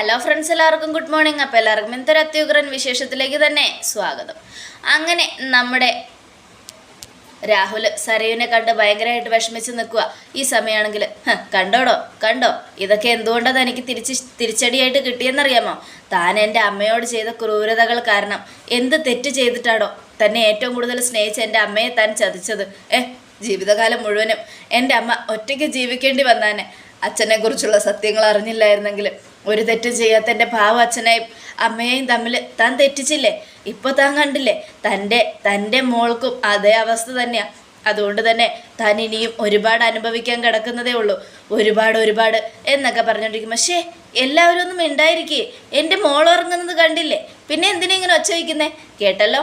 Hello friends എല്ലാവർക്കും good morning അപ്പോൾ എല്ലാവർക്കും എന്തൊരു അത്യുഗ്രൻ വിശേഷത്തിലേക്ക് തന്നെ സ്വാഗതം. അങ്ങനെ നമ്മുടെ രാഹുൽ സരയുവിനെ കണ്ട് ഭയങ്കരമായിട്ട് വിഷമിച്ച് നിൽക്കുക ഈ സമയമാണെങ്കിൽ കണ്ടോടോ? കണ്ടോ? ഇതൊക്കെ എന്തുകൊണ്ടാണ് എനിക്ക് തിരിച്ച് തിരിച്ചടിയായിട്ട് കിട്ടിയെന്നറിയാമോ? താൻ എന്റെ അമ്മയോട് ചെയ്ത ക്രൂരതകൾ കാരണം എന്ത് തെറ്റ് ചെയ്തിട്ടാണോ തന്നെ ഏറ്റവും കൂടുതൽ സ്നേഹിച്ച എന്റെ അമ്മയെ താൻ ചതിച്ചത്. ഏ ജീവിതകാലം മുഴുവനും എന്റെ അമ്മ ഒറ്റയ്ക്ക് ജീവിക്കേണ്ടി വന്നാനെ. അച്ഛനെക്കുറിച്ചുള്ള സത്യങ്ങൾ അറിഞ്ഞില്ലായിരുന്നെങ്കിൽ ഒരു തെറ്റ് ചെയ്യാത്ത എന്റെ ഭാവ അച്ഛനെയും അമ്മയെയും തമ്മിൽ താൻ തെറ്റിച്ചില്ലേ? ഇപ്പോൾ താൻ കണ്ടില്ലേ? തന്റെ തന്റെ മോൾക്കും അതേ അവസ്ഥ തന്നെയാണ് അതുകൊണ്ട് തന്നെ താൻ ഇനിയും ഒരുപാട് അനുഭവിക്കാൻ കിടക്കുന്നതേ ഉള്ളൂ. ഒരുപാട് ഒരുപാട് എന്നൊക്കെ പറഞ്ഞുകൊണ്ടിരിക്കും പക്ഷേ എല്ലാവരും ഒന്നും ഉണ്ടായിരിക്കേ എന്റെ മോൾ ഉറങ്ങുന്നത് കണ്ടില്ലേ? പിന്നെ എന്തിനാ ഇങ്ങനെ ഒച്ച വയ്ക്കുന്നേ? കേട്ടല്ലോ?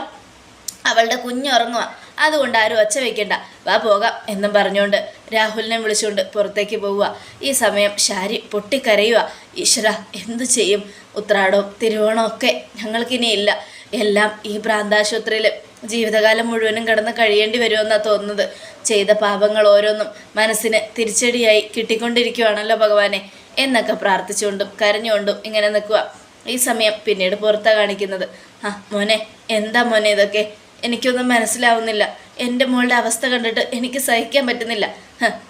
അവളുടെ കുഞ്ഞുറങ്ങുക അതുകൊണ്ട് ആരും ഒച്ച വെക്കണ്ട. വാ പോകാം എന്നും പറഞ്ഞുകൊണ്ട് രാഹുലിനെ വിളിച്ചുകൊണ്ട് പുറത്തേക്ക് പോവുക. ഈ സമയം ശാരി പൊട്ടിക്കരയുക. ഈശ്വര എന്തു ചെയ്യും? ഉത്രാടവും തിരുവോണവും ഒക്കെ ഞങ്ങൾക്കിനിയില്ല. എല്ലാം ഈ പ്രാന്താശുപത്രിയിൽ ജീവിതകാലം മുഴുവനും കിടന്ന് കഴിയേണ്ടി വരുമെന്നാണ് തോന്നുന്നത്. ചെയ്ത പാപങ്ങൾ ഓരോന്നും മനസ്സിന് തിരിച്ചടിയായി കിട്ടിക്കൊണ്ടിരിക്കുവാണല്ലോ ഭഗവാനെ. എന്നൊക്കെ പ്രാർത്ഥിച്ചുകൊണ്ടും കരഞ്ഞുകൊണ്ടും ഇങ്ങനെ നിൽക്കുക. ഈ സമയം പിന്നീട് പുറത്താണ് കാണിക്കുന്നത്. ആ മോനെ എന്താ മോനെ ഇതൊക്കെ? എനിക്കൊന്നും മനസ്സിലാവുന്നില്ല. എന്റെ മോളുടെ അവസ്ഥ കണ്ടിട്ട് എനിക്ക് സഹിക്കാൻ പറ്റുന്നില്ല.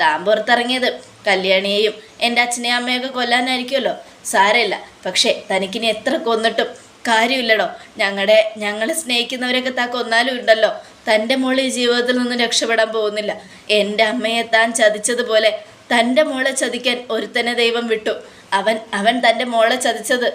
താൻ പുറത്തിറങ്ങിയത് കല്യാണിയെയും എന്റെ അച്ഛനെയും അമ്മയൊക്കെ കൊല്ലാനായിരിക്കുമല്ലോ. സാരമില്ല. പക്ഷേ തനിക്കിനി എത്ര കൊന്നിട്ടും കാര്യമില്ലടോ. ഞങ്ങളുടെ ഞങ്ങളെ സ്നേഹിക്കുന്നവരൊക്കെ താ കൊന്നാലും ഉണ്ടല്ലോ തന്റെ മോൾ ഈ ജീവിതത്തിൽ നിന്നും രക്ഷപ്പെടാൻ പോകുന്നില്ല. എന്റെ അമ്മയെ താൻ ചതിച്ചതുപോലെ തന്റെ മോളെ ചതിക്കാൻ ഒരുത്തനെ ദൈവം വിട്ടു. അവൻ അവൻ തന്റെ മോളെ ചതിച്ചത്.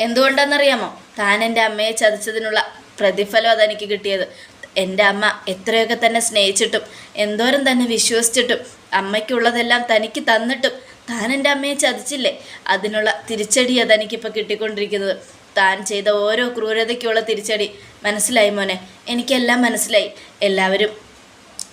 എന്തുകൊണ്ടാണെന്നറിയാമോ? താൻ എന്റെ അമ്മയെ ചതിച്ചതിനുള്ള പ്രതിഫലം അതെനിക്ക് കിട്ടിയത്. എന്റെ അമ്മ എത്രയൊക്കെ തന്നെ സ്നേഹിച്ചിട്ടും എന്തോരം തന്നെ വിശ്വസിച്ചിട്ടും അമ്മയ്ക്കുള്ളതെല്ലാം തനിക്ക് തന്നിട്ടും താൻ എന്റെ അമ്മയെ ചതിച്ചില്ലേ? അതിനുള്ള തിരിച്ചടി അതെനിക്കിപ്പോൾ കിട്ടിക്കൊണ്ടിരിക്കുന്നത്. താൻ ചെയ്ത ഓരോ ക്രൂരതയ്ക്കുള്ള തിരിച്ചടി. മനസ്സിലായി മോനെ? എനിക്കെല്ലാം മനസ്സിലായി. എല്ലാവരും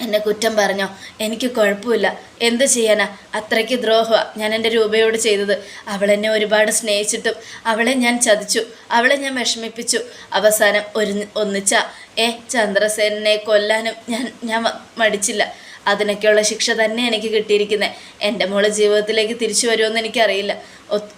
എന്നെ കുറ്റം പറഞ്ഞോ? എനിക്ക് കുഴപ്പമില്ല. എന്ത് ചെയ്യാനാ? അത്രയ്ക്ക് ദ്രോഹമാണ് ഞാൻ എന്റെ രൂപയോട് ചെയ്തത്. അവളെന്നെ ഒരുപാട് സ്നേഹിച്ചിട്ടും അവളെ ഞാൻ ചതിച്ചു. അവളെ ഞാൻ വിഷമിപ്പിച്ചു. അവസാനം ഒരു ഒന്നിച്ച. ഏ ചന്ദ്രസേനെ കൊല്ലാനും ഞാൻ ഞാൻ മടിച്ചില്ല. അതിനൊക്കെയുള്ള ശിക്ഷ തന്നെ എനിക്ക് കിട്ടിയിരിക്കുന്നത് എന്റെ മോൾ ജീവിതത്തിലേക്ക് തിരിച്ചു വരുമെന്ന് എനിക്കറിയില്ല.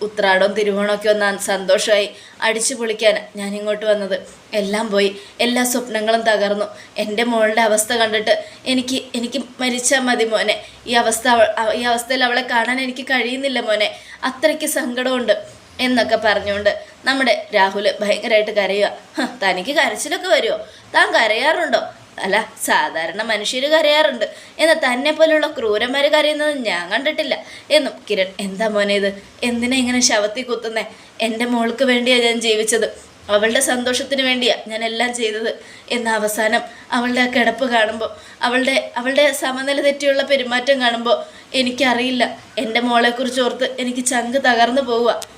ഉത്രാടവും തിരുവോണമൊക്കെ ഒന്ന് സന്തോഷമായി അടിച്ചു പൊളിക്കാൻ ഞാൻ ഇങ്ങോട്ട് വന്നത്. എല്ലാം പോയി. എല്ലാ സ്വപ്നങ്ങളും തകർന്നു. എന്റെ മോളുടെ അവസ്ഥ കണ്ടിട്ട് എനിക്ക് എനിക്ക് മരിച്ചാൽ മതി മോനെ. ഈ അവസ്ഥ അവ- അവ- ഈ അവസ്ഥയിൽ അവളെ കാണാൻ എനിക്ക് കഴിയുന്നില്ല മോനെ. അത്രയ്ക്ക് സങ്കടമുണ്ട് എന്നൊക്കെ പറഞ്ഞുകൊണ്ട് നമ്മുടെ രാഹുൽ ഭയങ്കരമായിട്ട് കരയുക തനിക്ക് കരച്ചിലൊക്കെ വരുമോ താൻ കരയാറുണ്ടോ? അല്ല സാധാരണ മനുഷ്യർ കരയാറുണ്ട്. എന്നാൽ തന്നെ പോലുള്ള ക്രൂരന്മാർ കരയുന്നത് ഞാൻ കണ്ടിട്ടില്ല. എന്നും കിരൺ എന്താ മോനെ ഇത്? എന്തിനാ ഇങ്ങനെ ശവത്തി കുത്തുന്നേ? എന്റെ മോൾക്ക് വേണ്ടിയാണ് ഞാൻ ജീവിച്ചത്. അവളുടെ സന്തോഷത്തിന് വേണ്ടിയാ ഞാൻ എല്ലാം ചെയ്തത്. എന്ന അവസാനം അവളുടെ കിടപ്പ് കാണുമ്പോൾ അവളുടെ അവളുടെ സമനില തെറ്റിയുള്ള പെരുമാറ്റം കാണുമ്പോൾ എനിക്കറിയില്ല. എന്റെ മോളെക്കുറിച്ച് ഓർത്ത് എനിക്ക് ചങ്ക് തകർന്നു പോവുക.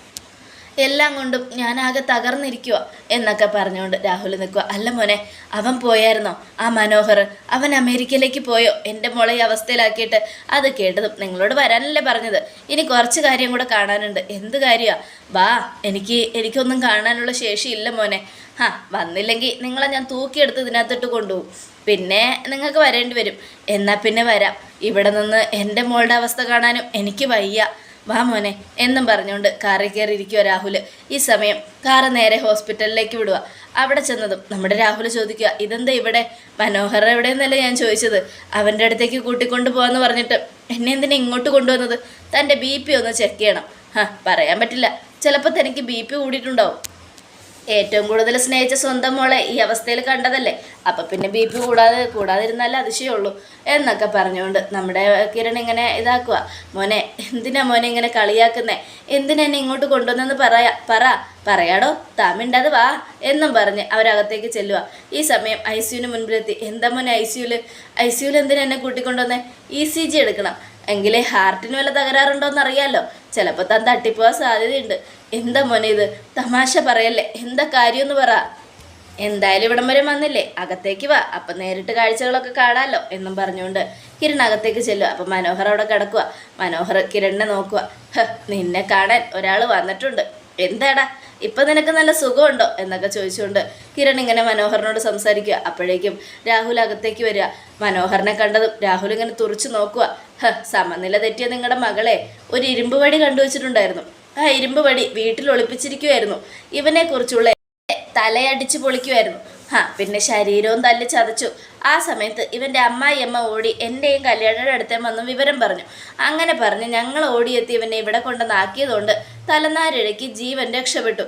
എല്ലാം കൊണ്ടും ഞാനാകെ തകർന്നിരിക്കുക എന്നൊക്കെ പറഞ്ഞുകൊണ്ട് രാഹുൽ നിൽക്കുക അല്ല മോനെ അവൻ പോയായിരുന്നോ? ആ മനോഹർ അവൻ അമേരിക്കയിലേക്ക് പോയോ? എന്റെ മോളെ ഈ അവസ്ഥയിലാക്കിയിട്ട്. അത് കേട്ടതും നിങ്ങളോട് വരാനല്ലേ പറഞ്ഞത്. ഇനി കുറച്ച് കാര്യം കൂടെ കാണാനുണ്ട്. എന്ത് കാര്യമാണ് വാ എനിക്ക് എനിക്കൊന്നും കാണാനുള്ള ശേഷിയില്ല മോനെ. ഹാ വന്നില്ലെങ്കിൽ നിങ്ങളെ ഞാൻ തൂക്കിയെടുത്ത് ഇതിനകത്തിട്ട് കൊണ്ടുപോകും. പിന്നെ നിങ്ങൾക്ക് വരേണ്ടി വരും. എന്നാൽ പിന്നെ വരാം. ഇവിടെ നിന്ന് എന്റെ മോളുടെ അവസ്ഥ കാണാനും എനിക്ക് വയ്യ. വാ മോനെ. എന്നും പറഞ്ഞുകൊണ്ട് കാറിൽ കയറിയിരിക്കുക രാഹുൽ ഈ സമയം കാറ് നേരെ ഹോസ്പിറ്റലിലേക്ക് വിടുക അവിടെ ചെന്നതും നമ്മുടെ രാഹുൽ ചോദിക്കുക ഇതെന്താ ഇവിടെ? മനോഹർ എവിടെയെന്നല്ലേ ഞാൻ ചോദിച്ചത്? അവന്റെ അടുത്തേക്ക് കൂട്ടിക്കൊണ്ടു പോകാമെന്ന് പറഞ്ഞിട്ട് എന്നെ എന്തിനാ ഇങ്ങോട്ട് കൊണ്ടുവന്നത്? തന്റെ ബി ഒന്ന് ചെക്ക് ചെയ്യണം. ഹാ പറയാൻ പറ്റില്ല. ചിലപ്പോൾ തനിക്ക് ബി പി കൂടിയിട്ടുണ്ടാവും. ഏറ്റവും കൂടുതൽ സ്നേഹിച്ച സ്വന്തം മോളെ ഈ അവസ്ഥയിൽ കണ്ടതല്ലേ? അപ്പൊ പിന്നെ ബി പി കൂടാതെ കൂടാതിരുന്നാലേ അതിശയമുള്ളൂ എന്നൊക്കെ പറഞ്ഞുകൊണ്ട് നമ്മുടെ കിരൺ ഇങ്ങനെ ഇതാക്കുക മോനെ എന്തിനാ മോനെ ഇങ്ങനെ കളിയാക്കുന്നേ? എന്തിനാ എന്നെ ഇങ്ങോട്ട് കൊണ്ടുവന്നെന്ന് പറയാ? പറ പറയാടോ? താമിണ്ടത് വാ എന്നും പറഞ്ഞ് അവരകത്തേക്ക് ചെല്ലുക ഈ സമയം ഐ സിയുന് മുൻപിലെത്തി. എന്താ മോനെ ഐ സിയുൽ ഐ സിയുൽ എന്തിനാ എന്നെ കൂട്ടിക്കൊണ്ടുവന്നേ? ഇ സി ജി എടുക്കണം. എങ്കിലേ ഹാർട്ടിന് വല്ല തകരാറുണ്ടോ എന്നറിയാലോ ചിലപ്പോൾ താൻ തട്ടിപ്പോവാൻ സാധ്യതയുണ്ട്. എന്താ മോനെ ഇത്? തമാശ പറയല്ലേ? എന്താ കാര്യമെന്ന് പറ. എന്തായാലും ഇവിടം വരെ വന്നില്ലേ? അകത്തേക്ക് വാ. അപ്പൊ നേരിട്ട് കാഴ്ചകളൊക്കെ കാണാമല്ലോ എന്നും പറഞ്ഞുകൊണ്ട് കിരൺ അകത്തേക്ക് ചെല്ലുക അപ്പൊ മനോഹർ അവിടെ കിടക്കുക മനോഹർ കിരണിനെ നോക്കുക നിന്നെ കാണാൻ ഒരാൾ വന്നിട്ടുണ്ട്. എന്താടാ? ഇപ്പൊ നിനക്ക് നല്ല സുഖമുണ്ടോ? എന്നൊക്കെ ചോദിച്ചുകൊണ്ട് കിരൺ ഇങ്ങനെ മനോഹറിനോട് സംസാരിക്കുക അപ്പോഴേക്കും രാഹുൽ അകത്തേക്ക് വരിക. മനോഹറിനെ കണ്ടതും രാഹുൽ ഇങ്ങനെ തുറച്ചു നോക്കുക "ഹ, സമനില തെറ്റിയ നിങ്ങളുടെ മകളെ ഒരു ഇരുമ്പ് വടി കണ്ടുവച്ചിട്ടുണ്ടായിരുന്നു. ആ ഇരുമ്പ് വടി വീട്ടിൽ ഒളിപ്പിച്ചിരിക്കുമായിരുന്നു ഇവനെക്കുറിച്ചുള്ള തലയടിച്ച് പൊളിക്കുമായിരുന്നു ആ പിന്നെ ശരീരവും തല്ലി ചതച്ചു. ആ സമയത്ത് ഇവന്റെ അമ്മായിയമ്മ ഓടി എന്റെയും കല്യാണിയുടെ അടുത്തേ വന്ന് വിവരം പറഞ്ഞു. അങ്ങനെ പറഞ്ഞ് ഞങ്ങൾ ഓടിയെത്തി ഇവനെ ഇവിടെ കൊണ്ടുവന്നാക്കിയതുകൊണ്ട് തലനാരിഴയ്ക്ക് ജീവൻ രക്ഷപ്പെട്ടു.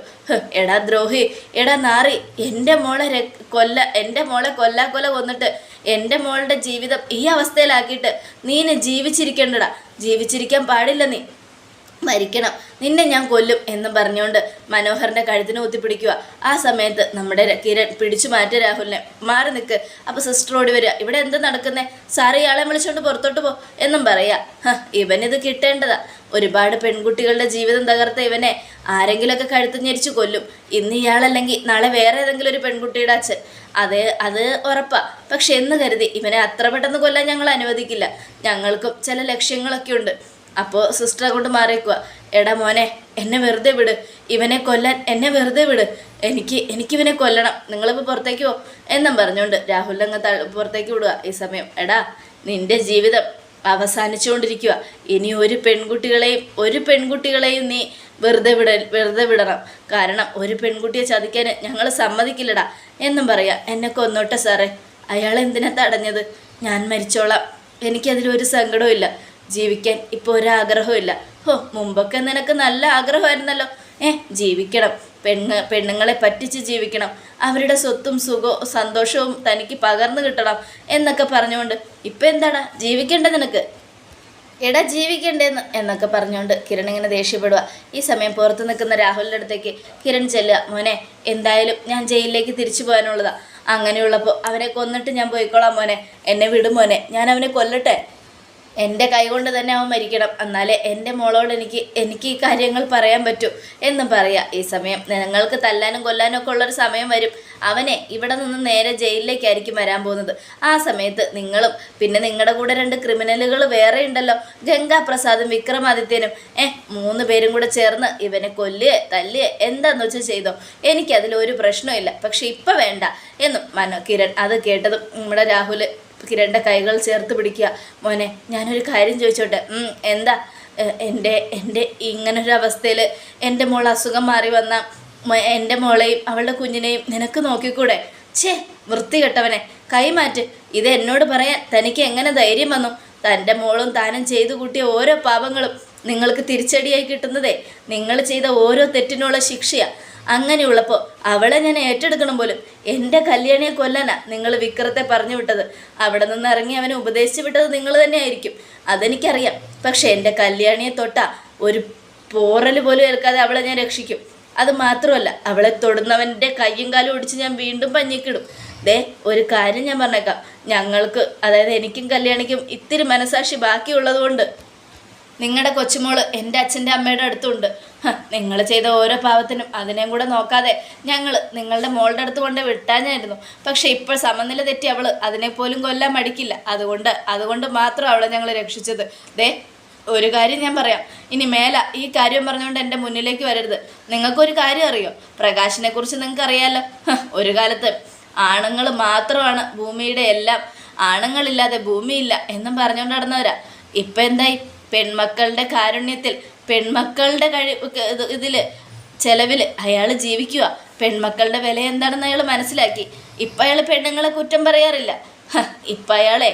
എടാ ദ്രോഹി എടാ നാറി എന്റെ മോളെ കൊല്ല എന്റെ മോളെ കൊല്ലാ കൊല കൊന്നിട്ട് എന്റെ മോളുടെ ജീവിതം ഈ അവസ്ഥയിലാക്കിയിട്ട് നീന് ജീവിച്ചിരിക്കേണ്ടടാ. ജീവിച്ചിരിക്കാൻ പാടില്ല നീ. മരിക്കണം. നിന്നെ ഞാൻ കൊല്ലും എന്ന് പറഞ്ഞുകൊണ്ട് മനോഹറിന്റെ കഴുത്തിന് കുത്തിപ്പിടിക്കുക ആ സമയത്ത് നമ്മുടെ കിരൺ പിടിച്ചു മാറ്റ രാഹുലിനെ. മാറി നിൽക്ക് അപ്പൊ സിസ്റ്റർ ഓടി വരിക. ഇവിടെ എന്താ നടക്കുന്നേ? സാറ് ഇയാളെ വിളിച്ചോണ്ട് പുറത്തോട്ട് പോ. എന്നും പറയാ. "ഹ, ഇവനിത് കിട്ടേണ്ടതാ. ഒരുപാട് പെൺകുട്ടികളുടെ ജീവിതം തകർത്ത ഇവനെ ആരെങ്കിലുമൊക്കെ കഴുത്ത് ഞെരിച്ചു കൊല്ലും. ഇന്ന് ഇയാളല്ലെങ്കിൽ നാളെ വേറെ ഏതെങ്കിലും ഒരു പെൺകുട്ടിയുടെ അച്ഛൻ. അത് അത് ഉറപ്പാ. പക്ഷെ എന്ന് കരുതി ഇവനെ അത്ര പെട്ടെന്ന് കൊല്ലാൻ ഞങ്ങൾ അനുവദിക്കില്ല. ഞങ്ങൾക്കും ചില ലക്ഷ്യങ്ങളൊക്കെ ഉണ്ട്. അപ്പോൾ സിസ്റ്റർ അങ്ങോട്ട് മാറിയേക്കുക എടാ മോനെ എന്നെ വെറുതെ വിട്. ഇവനെ കൊല്ലാൻ എന്നെ വെറുതെ വിട്. എനിക്ക് എനിക്കിവനെ കൊല്ലണം. നിങ്ങളിപ്പോൾ പുറത്തേക്ക് പോ. എന്നും പറഞ്ഞുകൊണ്ട് രാഹുൽ അങ്ങ് പുറത്തേക്ക് വിടുക ഈ സമയം. എടാ നിന്റെ ജീവിതം അവസാനിച്ചുകൊണ്ടിരിക്കുക ഇനി ഒരു പെൺകുട്ടികളെയും ഒരു പെൺകുട്ടികളെയും നീ വെറുതെ വിട വെറുതെ വിടണം. കാരണം ഒരു പെൺകുട്ടിയെ ചതിക്കാൻ ഞങ്ങൾ സമ്മതിക്കില്ലടാ. എന്നും പറയാം. എന്നെ കൊന്നോട്ടെ സാറേ. അയാൾ എന്തിനാ തടഞ്ഞത്? ഞാൻ മരിച്ചോളാം. എനിക്കതിലൊരു സങ്കടവും ജീവിക്കാൻ ഇപ്പോൾ ഒരാഗ്രഹവും ഇല്ല ഹോ മുമ്പൊക്കെ നിനക്ക് നല്ല ആഗ്രഹമായിരുന്നല്ലോ. ഏ ജീവിക്കണം. പെണ്ണ് പെണ്ണുങ്ങളെ പറ്റിച്ച് ജീവിക്കണം. അവരുടെ സ്വത്തും സുഖവും സന്തോഷവും തനിക്ക് പകർന്നു കിട്ടണം എന്നൊക്കെ പറഞ്ഞുകൊണ്ട് ഇപ്പം എന്താണ്? ജീവിക്കണ്ട നിനക്ക്? എടാ ജീവിക്കണ്ടേന്ന് എന്നൊക്കെ പറഞ്ഞുകൊണ്ട് കിരൺ ഇങ്ങനെ ദേഷ്യപ്പെടുക ഈ സമയം പുറത്ത് നിൽക്കുന്ന രാഹുലിന്റെ അടുത്തേക്ക് കിരൺ ചെല്ലുക. മോനെ എന്തായാലും ഞാൻ ജയിലിലേക്ക് തിരിച്ചു പോകാനുള്ളതാണ് അങ്ങനെയുള്ളപ്പോൾ അവനെ കൊന്നിട്ട് ഞാൻ പോയിക്കോളാം മോനെ. എന്നെ വിടും മോനെ. ഞാൻ അവനെ കൊല്ലട്ടെ. എന്റെ കൈകൊണ്ട് തന്നെ അവൻ മരിക്കണം. എന്നാലേ എന്റെ മോളോട് എനിക്ക് എനിക്ക് ഈ കാര്യങ്ങൾ പറയാൻ പറ്റൂ എന്നും പറയാം. ഈ സമയം നിങ്ങൾക്ക് തല്ലാനും കൊല്ലാനും ഒക്കെ ഉള്ളൊരു സമയം വരും. അവനെ ഇവിടെ നിന്ന് നേരെ ജയിലിലേക്കായിരിക്കും വരാൻ പോകുന്നത്. ആ സമയത്ത് നിങ്ങളും പിന്നെ നിങ്ങളുടെ കൂടെ രണ്ട് ക്രിമിനലുകൾ വേറെ ഉണ്ടല്ലോ. ഗംഗാപ്രസാദും വിക്രമാദിത്യനും. ഏഹ് മൂന്ന് പേരും കൂടെ ചേർന്ന് ഇവനെ കൊല്ലുക തല്ലുക എന്താന്ന് വെച്ചാൽ ചെയ്തോ. എനിക്കതിൽ ഒരു പ്രശ്നമില്ല പക്ഷെ ഇപ്പം വേണ്ട എന്നും മനോ കിരൺ അത് കേട്ടതും നമ്മുടെ രാഹുൽ കിരണിന്റെ കൈകൾ ചേർത്ത് പിടിക്കുക. മോനെ ഞാനൊരു കാര്യം ചോദിച്ചോട്ടെ? എന്താ? എന്റെ എന്റെ ഇങ്ങനൊരു അവസ്ഥയിൽ എന്റെ മോൾ അസുഖം മാറി വന്ന എന്റെ മോളെയും അവളുടെ കുഞ്ഞിനെയും നിനക്ക് നോക്കിക്കൂടെ? ഛേ വൃത്തികെട്ടവനെ കൈമാറ്റ് ഇത് എന്നോട് പറയാൻ തനിക്ക് എങ്ങനെ ധൈര്യം വന്നു? തന്റെ മോളും താനും ചെയ്തു കൂട്ടിയ ഓരോ പാപങ്ങളും നിങ്ങൾക്ക് തിരിച്ചടിയായി കിട്ടുന്നതേ. നിങ്ങൾ ചെയ്ത ഓരോ തെറ്റിനുള്ള ശിക്ഷയാണ് അങ്ങനെയുള്ളപ്പോൾ അവളെ ഞാൻ ഏറ്റെടുക്കണം പോലും. എന്റെ കല്യാണിയെ കൊല്ലാനാ നിങ്ങൾ വിക്രത്തെ പറഞ്ഞു വിട്ടത്. അവിടെ നിന്ന് ഇറങ്ങി അവനെ ഉപദേശിച്ചു വിട്ടത് നിങ്ങൾ തന്നെയായിരിക്കും. അതെനിക്കറിയാം. പക്ഷേ എന്റെ കല്യാണിയെ തൊട്ടാ ഒരു പോറൽ പോലും ഏൽക്കാതെ അവളെ ഞാൻ രക്ഷിക്കും. അത് മാത്രമല്ല അവളെ തൊടുന്നവന്റെ കയ്യും കാലും ഒടിച്ച് ഞാൻ വീണ്ടും പഞ്ഞിക്കിടും. ദേ ഒരു കാര്യം ഞാൻ പറഞ്ഞേക്കാം. ഞങ്ങൾക്ക് അതായത് എനിക്കും കല്യാണിക്കും ഇത്തിരി മനസാക്ഷി ബാക്കിയുള്ളത് കൊണ്ട് നിങ്ങളുടെ കൊച്ചുമോൾ എന്റെ അച്ഛന്റെ അമ്മയുടെ അടുത്തുണ്ട്. നിങ്ങൾ ചെയ്ത ഓരോ പാവത്തിനും അതിനെയും കൂടെ നോക്കാതെ ഞങ്ങൾ നിങ്ങളുടെ മോളുടെ അടുത്ത് കൊണ്ട് വിട്ടാഞ്ഞായിരുന്നു. പക്ഷേ ഇപ്പോൾ സമനില തെറ്റി അവൾ അതിനെപ്പോലും കൊല്ലാൻ മടിക്കില്ല. അതുകൊണ്ട് അതുകൊണ്ട് മാത്രം അവളെ ഞങ്ങൾ രക്ഷിച്ചത്. ദേ ഒരു കാര്യം ഞാൻ പറയാം. ഇനി മേല ഈ കാര്യം പറഞ്ഞുകൊണ്ട് എന്റെ മുന്നിലേക്ക് വരരുത്. നിങ്ങൾക്കൊരു കാര്യം അറിയോ? പ്രകാശിനെ കുറിച്ച് നിങ്ങൾക്ക് അറിയാലോ ഒരു കാലത്ത് ആണുങ്ങൾ മാത്രമാണ് ഭൂമിയുടെ എല്ലാം. ആണുങ്ങളില്ലാതെ ഭൂമിയില്ല എന്നും പറഞ്ഞുകൊണ്ട് നടന്നവരാ. ഇപ്പം എന്തായി? പെൺമക്കളുടെ കാരുണ്യത്തിൽ പെൺമക്കളുടെ കഴി ഇതിൽ ചെലവിൽ അയാൾ ജീവിക്കുക. പെൺമക്കളുടെ വില എന്താണെന്ന് അയാൾ മനസ്സിലാക്കി. ഇപ്പം അയാൾ പെണ്ണുങ്ങളെ കുറ്റം പറയാറില്ല. ഇപ്പം അയാളെ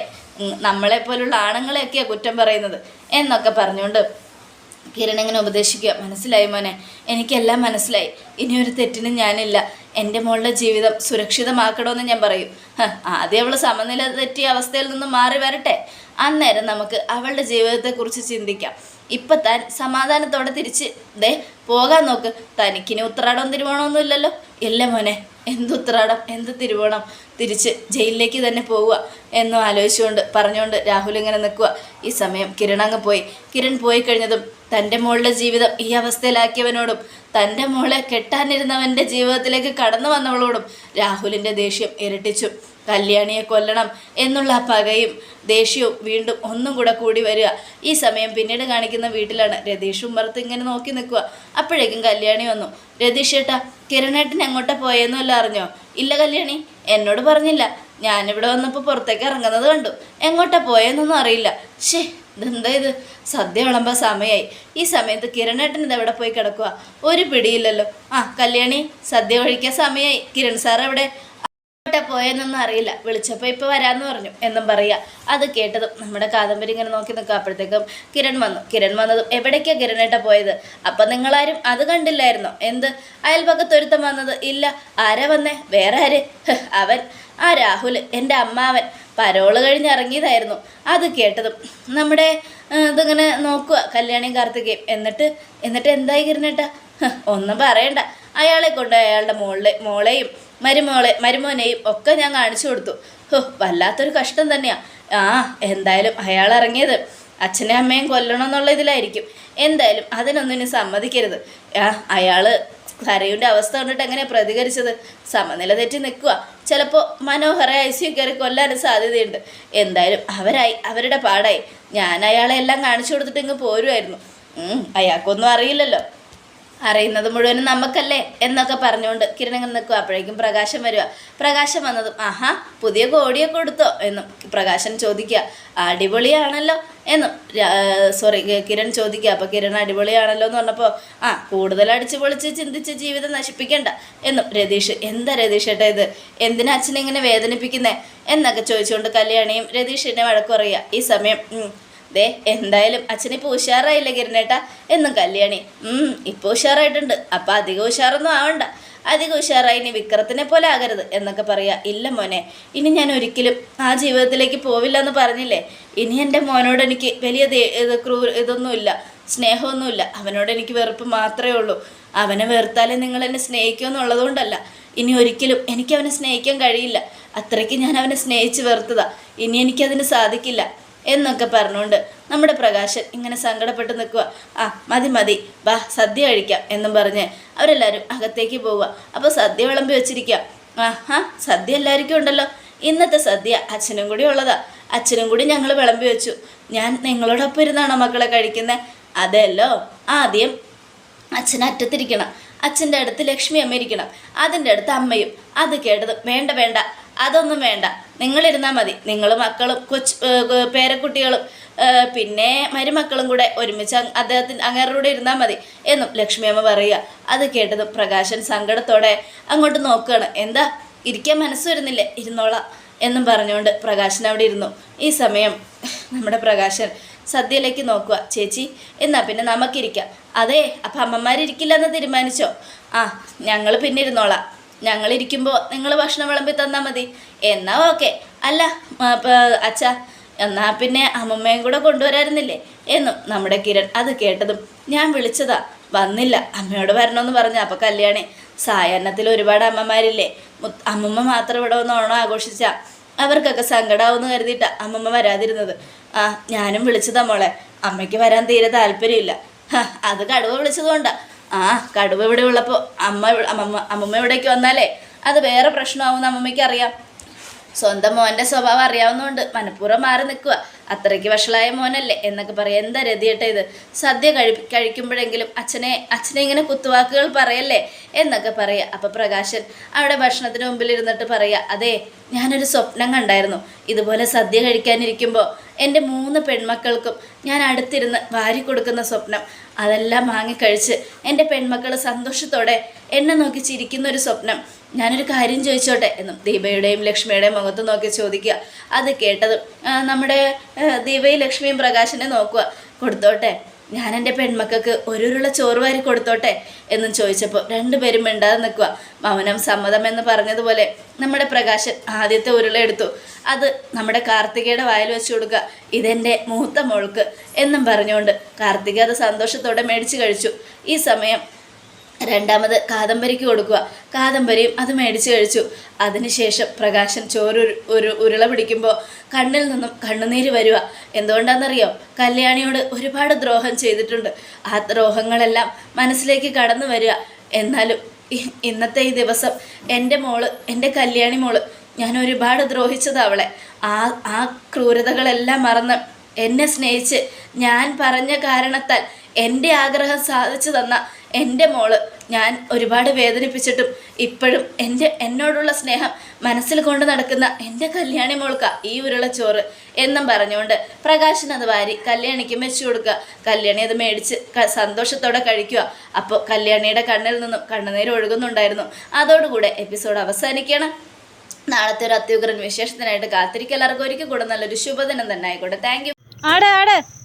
നമ്മളെപ്പോലുള്ള ആണുങ്ങളെയൊക്കെയാണ് കുറ്റം പറയുന്നത് എന്നൊക്കെ പറഞ്ഞുകൊണ്ട് കിരൺ ഇങ്ങനെ ഉപദേശിക്കുക? മനസ്സിലായി മോനെ. എനിക്കെല്ലാം മനസ്സിലായി. ഇനിയൊരു തെറ്റിനും ഞാനില്ല. എന്റെ മോളുടെ ജീവിതം സുരക്ഷിതമാക്കണമെന്ന് ഞാൻ പറയും. ആദ്യം അവൾ സമനില തെറ്റിയ അവസ്ഥയിൽ നിന്നും മാറി വരട്ടെ. അന്നേരം നമുക്ക് അവളുടെ ജീവിതത്തെക്കുറിച്ച് ചിന്തിക്കാം. ഇപ്പം താൻ സമാധാനത്തോടെ തിരിച്ച് ദേ പോകാൻ നോക്ക്. തനിക്കിനി ഉത്രാടവും തിരുവോണമൊന്നും ഇല്ലല്ലോ. ഇല്ല മോനെ. എന്ത് ഉത്രാടം എന്ത് തിരുവോണം തിരിച്ച് ജയിലിലേക്ക് തന്നെ പോവുക എന്നും ആലോചിച്ചുകൊണ്ട് പറഞ്ഞുകൊണ്ട് രാഹുൽ ഇങ്ങനെ നിൽക്കുക. ഈ സമയം കിരൺ അങ്ങ് പോയി. കിരൺ പോയി കഴിഞ്ഞതും തന്റെ മോളുടെ ജീവിതം ഈ അവസ്ഥയിലാക്കിയവനോടും തന്റെ മോളെ കെട്ടാനിരുന്നവന്റെ ജീവിതത്തിലേക്ക് കടന്നു വന്നവളോടും രാഹുലിന്റെ ദേഷ്യം ഇരട്ടിച്ചു. കല്യാണിയെ കൊല്ലണം എന്നുള്ള പകയും ദേഷ്യവും വീണ്ടും ഒന്നും കൂടെ കൂടി വരിക. ഈ സമയം പിന്നീട് കാണിക്കുന്ന വീട്ടിലാണ് രതീഷും ഭർത്ത് ഇങ്ങനെ നോക്കി നിൽക്കുക. അപ്പോഴേക്കും കല്യാണി വന്നു. രതീഷ് ചേട്ടാ കിരണേട്ടൻ എങ്ങോട്ടാ പോയെന്നും അല്ല അറിഞ്ഞോ? ഇല്ല കല്യാണി എന്നോട് പറഞ്ഞില്ല. ഞാനിവിടെ വന്നപ്പോൾ പുറത്തേക്ക് ഇറങ്ങുന്നത് കണ്ടു. എങ്ങോട്ടാ പോയെന്നൊന്നും അറിയില്ല. ഷേ ഇതെന്താ ഇത്? സദ്യ വിളമ്പാൻ സമയമായി ഈ സമയത്ത് കിരണേട്ടൻ ഇത് എവിടെ പോയി കിടക്കുക ഒരു പിടിയില്ലല്ലോ. ആ കല്യാണി സദ്യ കഴിക്കാൻ സമയമായി കിരൺ സാർ എവിടെ? എവിടെ പോയെന്നൊന്നും അറിയില്ല. വിളിച്ചപ്പോൾ ഇപ്പോൾ വരാമെന്ന് പറഞ്ഞു. എന്നും പറയുക അത് കേട്ടതും നമ്മുടെ കാദംബരി ഇങ്ങനെ നോക്കി നിൽക്കുക. അപ്പോഴത്തേക്കും കിരൺ വന്നു. കിരൺ വന്നതും എവിടേക്കാണ് കിരണേട്ട പോയത്? അപ്പം നിങ്ങളാരും അത് കണ്ടില്ലായിരുന്നോ? എന്ത്? അയൽപക്കത്തൊരുത്തം വന്നത്. ഇല്ല. ആരാ വന്നേ? വേറെ ആര്? അവൻ. ആ രാഹുൽ. എന്റെ അമ്മാവൻ. പരോൾ കഴിഞ്ഞ് ഇറങ്ങിയതായിരുന്നു. അത് കേട്ടതും നമ്മുടെ ഇതിങ്ങനെ നോക്കുക. കല്യാണിയും കാർത്തികയും. എന്നിട്ട് എന്നിട്ട് എന്തായി കിരണേട്ട? ഒന്നും പറയണ്ട. അയാളെ കൊണ്ട് അയാളുടെ മോളെ മോളെയും മരുമോളെ മരുമോനെയും ഒക്കെ ഞാൻ കാണിച്ചു കൊടുത്തു. ഹോ വല്ലാത്തൊരു കഷ്ടം തന്നെയാ. ആ എന്തായാലും അയാൾ ഇറങ്ങിയത് അച്ഛനെയും അമ്മയും കൊല്ലണമെന്നുള്ള ഇതിലായിരിക്കും. എന്തായാലും അതിനൊന്നും ഇനി സമ്മതിക്കരുത്. ആ അയാൾ കരയുടെ അവസ്ഥ കണ്ടിട്ട് എങ്ങനെയാണ് പ്രതികരിച്ചത്? സമനില തെറ്റി നിൽക്കുക ചിലപ്പോൾ മനോഹര ഐ സി കയറി കൊല്ലാനും സാധ്യതയുണ്ട്. എന്തായാലും അവരായി അവരുടെ പാടായി. ഞാൻ അയാളെ എല്ലാം കാണിച്ചു കൊടുത്തിട്ട് ഇങ്ങ് പോരുമായിരുന്നു അയാൾക്കൊന്നും അറിയില്ലല്ലോ. അറിയുന്നത് മുഴുവനും നമുക്കല്ലേ എന്നൊക്കെ പറഞ്ഞുകൊണ്ട് കിരണങ്ങൾ നിൽക്കുക അപ്പോഴേക്കും പ്രകാശം വരിക പ്രകാശം വന്നതും ആഹാ പുതിയ കോടിയൊക്കെ കൊടുത്തോ? എന്നും പ്രകാശൻ ചോദിക്കുക അടിപൊളിയാണല്ലോ? എന്നും സോറി കിരൺ ചോദിക്കുക അപ്പോൾ കിരൺ അടിപൊളിയാണല്ലോ? എന്ന് പറഞ്ഞപ്പോൾ ആ കൂടുതൽ അടിച്ചു പൊളിച്ച് ചിന്തിച്ച് ജീവിതം നശിപ്പിക്കണ്ട. എന്നും രതീഷ് എന്താ രതീഷ് ഏട്ടാ ഇത്? എന്തിനാ അച്ഛനെ ഇങ്ങനെ വേദനിപ്പിക്കുന്നേ? എന്നൊക്കെ ചോദിച്ചുകൊണ്ട് കല്യാണിയും രതീഷിനെ വഴക്കുറയുക ഈ സമയം ദേ എന്തായാലും അച്ഛനിപ്പോൾ ഉഷാറായില്ലേ കിരണേട്ടാ? എന്നും കല്യാണി. ഇപ്പോൾ ഉഷാറായിട്ടുണ്ട്. അപ്പം അധികം ഉഷാറൊന്നും ആവണ്ട. അധികം ഉഷാറായി ഇനി വിക്രത്തിനെ പോലെ ആകരുത് എന്നൊക്കെ പറയാ. ഇല്ല മോനെ ഇനി ഞാൻ ഒരിക്കലും ആ ജീവിതത്തിലേക്ക് പോവില്ല എന്ന് പറഞ്ഞില്ലേ? ഇനി എന്റെ മോനോട് എനിക്ക് വലിയ ക്രൂ ഇതൊന്നുമില്ല സ്നേഹമൊന്നുമില്ല. അവനോട് എനിക്ക് വെറുപ്പ് മാത്രമേ ഉള്ളൂ. അവനെ വെറുത്താലേ നിങ്ങൾ എന്നെ സ്നേഹിക്കുമെന്നുള്ളതുകൊണ്ടല്ല ഇനി ഒരിക്കലും എനിക്ക് അവനെ സ്നേഹിക്കാൻ കഴിയില്ല. അത്രയ്ക്ക് ഞാൻ അവനെ സ്നേഹിച്ച് വെറുത്തതാ. ഇനി എനിക്കതിന് സാധിക്കില്ല. എന്നൊക്കെ പറഞ്ഞുകൊണ്ട് നമ്മുടെ പ്രകാശൻ ഇങ്ങനെ സങ്കടപ്പെട്ട് നിൽക്കുക. ആ മതി മതി. വാ സദ്യ കഴിക്കാം എന്നും പറഞ്ഞ് അവരെല്ലാവരും അകത്തേക്ക് പോവുക. അപ്പോൾ സദ്യ വിളമ്പി വെച്ചിരിക്കുക. ആ ഹാ സദ്യ എല്ലാവർക്കും ഉണ്ടല്ലോ. ഇന്നത്തെ സദ്യ അച്ഛനും കൂടി ഉള്ളതാ. അച്ഛനും കൂടി ഞങ്ങൾ വിളമ്പി വെച്ചു. ഞാൻ നിങ്ങളോടൊപ്പം ഇരുന്നാണോ മക്കളെ കഴിക്കുന്നത് അതെല്ലോ. ആദ്യം അച്ഛൻ അറ്റത്തിരിക്കണം. അച്ഛന്റെ അടുത്ത് ലക്ഷ്മി അമ്മ ഇരിക്കണം. അതിന്റെ അടുത്ത് അമ്മയും. അത് കേട്ടത് വേണ്ട വേണ്ട. അതൊന്നും വേണ്ട. നിങ്ങളിരുന്നാൽ മതി. നിങ്ങൾ മക്കളും കൊച്ച് പേരക്കുട്ടികളും പിന്നെ മരുമക്കളും കൂടെ ഒരുമിച്ച് അദ്ദേഹത്തിന് അങ്ങേരുടെ കൂടെ ഇരുന്നാൽ മതി എന്നും ലക്ഷ്മി അമ്മ പറയുക. അത് കേട്ടതും പ്രകാശൻ സങ്കടത്തോടെ അങ്ങോട്ട് നോക്കുകയാണ്. എന്താ? ഇരിക്കാൻ മനസ്സ് വരുന്നില്ലേ? ഇരുന്നോളാം എന്നും പറഞ്ഞുകൊണ്ട് പ്രകാശൻ അവിടെ ഇരുന്നു. ഈ സമയം നമ്മുടെ പ്രകാശൻ സദ്യയിലേക്ക് നോക്കുക. ചേച്ചി എന്നാ പിന്നെ നമുക്കിരിക്കാം. അതെ അപ്പം അമ്മമാരിരിക്കില്ലെന്ന് തീരുമാനിച്ചോ? ആ ഞങ്ങൾ പിന്നെ ഇരുന്നോളാം. ഞങ്ങൾ ഇരിക്കുമ്പോൾ നിങ്ങൾ ഭക്ഷണം വിളമ്പി തന്നാൽ മതി. എന്നാ ഓക്കെ. അല്ല അച്ഛ എന്നാൽ പിന്നെ അമ്മമ്മയും കൂടെ കൊണ്ടുവരായിരുന്നില്ലേ? എന്നും നമ്മുടെ കിരൺ അത് കേട്ടതും ഞാൻ വിളിച്ചതാ. വന്നില്ല. അമ്മയോട് വരണമെന്ന് പറഞ്ഞു. അപ്പം കല്യാണി സായാഹ്നത്തിൽ ഒരുപാട് അമ്മമാരില്ലേ? അമ്മമ്മ മാത്രം ഇവിടെ വന്ന് ഓണം ആഘോഷിച്ച. അവർക്കൊക്കെ സങ്കടമാവുമെന്ന് കരുതിയിട്ടാ അമ്മമ്മ വരാതിരുന്നത്. ആ ഞാനും വിളിച്ചതാ മോളെ. അമ്മയ്ക്ക് വരാൻ തീരെ താല്പര്യമില്ല. അത് കടുവ വിളിച്ചതുകൊണ്ടാ. ആ കടുവ ഇവിടെ ഉള്ളപ്പോൾ അമ്മ അമ്മമ്മ അമ്മമ്മ ഇവിടേക്ക് വന്നാലേ അത് വേറെ പ്രശ്നമാവുമെന്ന് അമ്മമ്മയ്ക്ക് അറിയാം. സ്വന്തം മോന്റെ സ്വഭാവം അറിയാവുന്നതുകൊണ്ട് മനഃപൂർവം മാറി നിൽക്കുക അത്രയ്ക്ക് വഷളായ മോനല്ലേ എന്നൊക്കെ പറയാം. എന്താ രതിയട്ടെ ഇത്? സദ്യ കഴി കഴിക്കുമ്പോഴെങ്കിലും അച്ഛനെ അച്ഛനെ ഇങ്ങനെ കുത്തുവാക്കുകൾ പറയല്ലേ എന്നൊക്കെ പറയുക അപ്പം പ്രകാശൻ അവിടെ ഭക്ഷണത്തിന് മുമ്പിൽ ഇരുന്നിട്ട് പറയുക അതെ ഞാനൊരു സ്വപ്നം കണ്ടായിരുന്നു. ഇതുപോലെ സദ്യ കഴിക്കാനിരിക്കുമ്പോൾ എന്റെ മൂന്ന് പെൺമക്കൾക്കും ഞാൻ അടുത്തിരുന്ന് വാരി കൊടുക്കുന്ന സ്വപ്നം അതെല്ലാം വാങ്ങിക്കഴിച്ച് എന്റെ പെൺമക്കൾ സന്തോഷത്തോടെ എന്നെ നോക്കി ചിരിക്കുന്ന ഒരു സ്വപ്നം ഞാനൊരു കാര്യം ചോദിച്ചോട്ടെ എന്നും ദീപയുടെയും ലക്ഷ്മിയുടെയും മുഖത്ത് നോക്കി ചോദിക്കുക. അത് കേട്ടതും നമ്മുടെ ദീപയും ലക്ഷ്മിയും പ്രകാശനെ നോക്കുക. കൊടുത്തോട്ടെ ഞാൻ എന്റെ പെൺമക്കൾക്ക് ഒരുരുള്ള ചോറ് വാരി കൊടുത്തോട്ടെ എന്നും ചോദിച്ചപ്പോൾ രണ്ടുപേരും മിണ്ടാതെ നിൽക്കുക. മൗനം സമ്മതം എന്ന് പറഞ്ഞതുപോലെ നമ്മുടെ പ്രകാശൻ ആദ്യത്തെ ഉരുള എടുത്തു. അത് നമ്മുടെ കാർത്തികയുടെ വായിൽ വെച്ച് കൊടുക്കുക. ഇതെന്റെ മൂത്ത മോൾക്ക് എന്നും പറഞ്ഞുകൊണ്ട് കാർത്തിക അത് സന്തോഷത്തോടെ മേടിച്ച് കഴിച്ചു. ഈ സമയം രണ്ടാമത് കാദംബരിക്ക് കൊടുക്കുക. കാദംബരിയും അത് മേടിച്ചു കഴിച്ചു. അതിനുശേഷം പ്രകാശൻ ചോറ് ഒരു- ഉരുള പിടിക്കുമ്പോൾ കണ്ണിൽ നിന്നും കണ്ണുനീര് വരിക എന്തുകൊണ്ടാണെന്നറിയോ കല്യാണിയോട് ഒരുപാട് ദ്രോഹം ചെയ്തിട്ടുണ്ട്. ആ ദ്രോഹങ്ങളെല്ലാം മനസ്സിലേക്ക് കടന്നു വരിക. എന്നാലും ഇന്നത്തെ ഈ ദിവസം എന്റെ മോൾ എന്റെ കല്യാണി മോൾ ഞാൻ ഒരുപാട് ദ്രോഹിച്ചത് അവളെ. ആ ആ ക്രൂരതകളെല്ലാം മറന്ന് എന്നെ സ്നേഹിച്ച് ഞാൻ പറഞ്ഞ കാരണത്താൽ എന്റെ ആഗ്രഹം സാധിച്ചു തന്ന എന്റെ മോൾ ഞാൻ ഒരുപാട് വേദനിപ്പിച്ചിട്ടും ഇപ്പോഴും എന്റെ എന്നോടുള്ള സ്നേഹം മനസ്സിൽ കൊണ്ട് നടക്കുന്ന എന്റെ കല്യാണി മോൾക്ക ഈ ഉരുള ചോറ് എന്നും പറഞ്ഞുകൊണ്ട് പ്രകാശൻ അത് വാരി കല്യാണിക്ക് വെച്ചു കൊടുക്കുക. കല്യാണി അത് മേടിച്ച് സന്തോഷത്തോടെ കഴിക്കുക. അപ്പോൾ കല്യാണിയുടെ കണ്ണിൽ നിന്നും കണ്ണുനീര് ഒഴുകുന്നുണ്ടായിരുന്നു. അതോടുകൂടെ എപ്പിസോഡ് അവസാനിക്കണം നാളത്തെ ഒരു അത്യുഗ്രൻ വിശേഷത്തിനായിട്ട് കാത്തിരിക്കുക. എല്ലാവർക്കും ഒരിക്കൽ കൂടെ നല്ലൊരു ശുഭദിനം തന്നെ ആയിക്കോട്ടെ. താങ്ക് യു ആടെ ആട്.